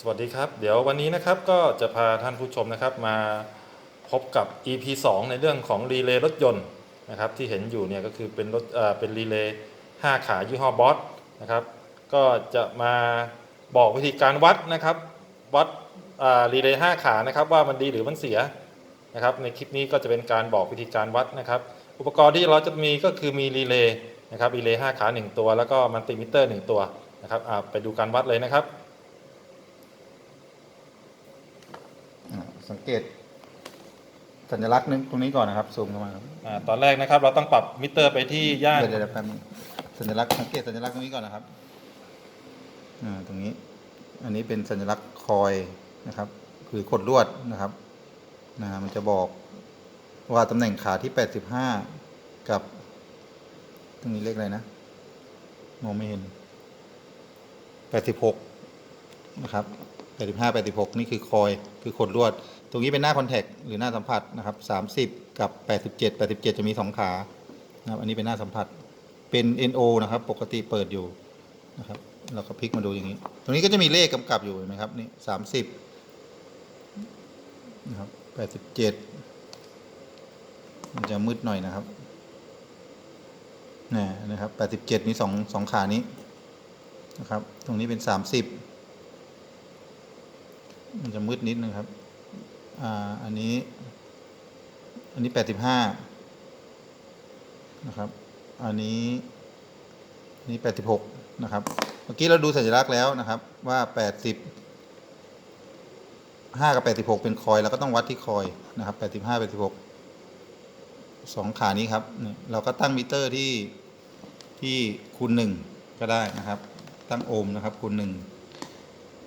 สวัสดีครับ เดี๋ยววันนี้นะครับก็จะพาท่านผู้ชมนะครับมาพบกับ EP 2 ในเรื่องของรีเลย์รถยนต์นะครับที่เห็นอยู่เนี่ยก็คือเป็นรถเป็นรีเลย์5ขายี่ห้อบอสนะครับก็จะมาบอกวิธีการวัดนะครับวัดรีเลย์5ขานะครับว่ามันดีหรือมันเสียนะครับในคลิปนี้ก็จะเป็นการบอกวิธีการวัดนะครับ อุปกรณ์ที่เราจะมีก็คือมีรีเลย์นะครับรีเลย์5ขา 1 ตัว แล้วก็มัลติมิเตอร์ 1 ตัวนะครับไปดูการวัดเลยนะครับ อ่า สังเกต สัญลักษณ์นึงตรงนี้ก่อนนะครับซูมเข้ามาครับอ่าตอนแรกนะครับ เราต้องปรับมิเตอร์ไปที่ย่านเดี๋ยวเดี๋ยวแป๊บนึงสัญลักษณ์สังเกตสัญลักษณ์ตรงนี้ก่อนนะครับอ่าตรงนี้ อันนี้เป็นสัญลักษณ์คอยนะครับคือขดลวดนะครับนะมันจะบอกว่าตำแหน่งขาที่ 85 กับ ตรงนี้เลขอะไรนะมองไม่เห็น 86 นะครับ 85 86 นี่คือคอยคือขดลวด ตรงนี้เป็นหน้าคอนแทคหรือหน้าสัมผัสนะครับ30 กับ 87 87 จะมี 2 ขานะครับอันนี้เป็นหน้าสัมผัสเป็น NO นะครับ ปกติเปิดอยู่นะครับเราก็พลิกมาดูอย่างนี้ ตรงนี้ก็จะมีเลขกำกับอยู่เห็นไหมครับนี่30นะครับ87มันจะมืดหน่อยนะครับนี่นะครับ87มีสองสองขานี้นะครับ ตรงนี้เป็น30มั มันจะมืดนิดนึงครับ อ่า อันนี้ อันนี้85นะครับ อันนี้อันนี้86นะครับ เมื่อกี้เราดูสัญลักษณ์แล้วนะครับ ว่า80 5กับ86เป็นคอยเราก็ต้องวัดที่คอยนะครับ85 86สองขานี้ครับ เราก็ตั้งมิเตอร์ที่ที่คูณหนึ่งก็ได้นะครับ ตั้งโอห์มนะครับคูณหนึ่ง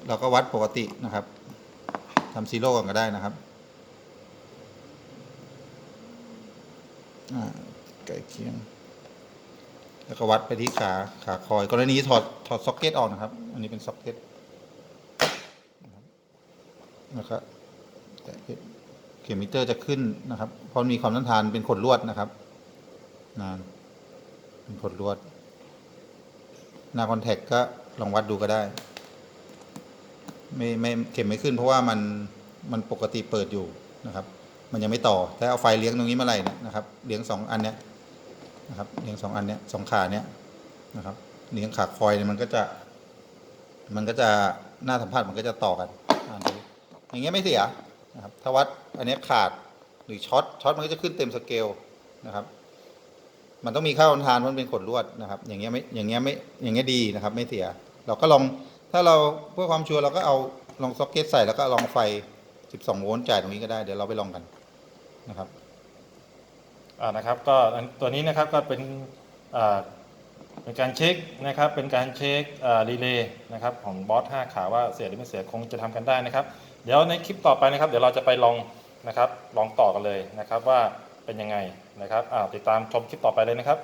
เราก็วัดปกตินะครับ ทำซีโร่ก่อนก็ได้นะครับอ่าใกล้เคียง แล้วก็วัดไปที่ขาขาคอย กรณีถอดถอดซ็อกเก็ตออกนะครับ อันนี้เป็นซ็อกเก็ตนะครับแตะเข็มมิเตอร์จะขึ้นนะครับเพราะมีความต้านทานเป็นขดลวดนะครับนานเป็นขดลวดหน้าคอนแทคก็ลองวัดดูก็ได้ ไม่ไม่เข็มไม่ขึ้น เพราะว่ามันมันปกติเปิดอยู่นะครับ มันยังไม่ต่อถ้าเอาไฟเลี้ยงตรงนี้เมื่อไหร่นยนะครับ เลี้ยงสองอันเนี้ยนะครับ เลี้ยงสองอันเนี้ยสองขาเนี้ยนะครับ เลี้ยงขาคอยเนี่ยมันก็จะ มันก็จะหน้าสัมผัสมันก็จะต่อกันอนอย่างเงี้ยไม่เสียนะครับถ้าวัดอันนี้ขาดหรือช็อตช็อตมันก็จะขึ้นเต็มสเกลนะครับ มันต้องมีค่าทนทานมันเป็นขดลวดนะครับ อย่างเงี้ยไม่อย่างเงี้ยไม่อย่างเงี้ยดีนะครับ ไม่เสีย เราก็ลอง ถ้าเราเพื่อความชัวร์เราก็เอาลองซ็อกเก็ตใส่แล้วก็ลองไฟ 12 โวลต์จ่ายตรงนี้ก็ได้เดี๋ยวเราไปลองกันนะครับอ่านะครับก็ตัวนี้นะครับก็เป็นอ่าเป็นการเช็คนะครับเป็นการเช็ครีเลย์นะครับของบอส5ขาว่าเสียหรือไม่เสียคงจะทำกันได้นะครับ เดี๋ยวในคลิปต่อไปนะครับ เดี๋ยวเราจะไปลองนะครับลองต่อกันเลยนะครับว่าเป็นยังไงนะครับติดตามชมคลิปต่อไปเลยนะครับ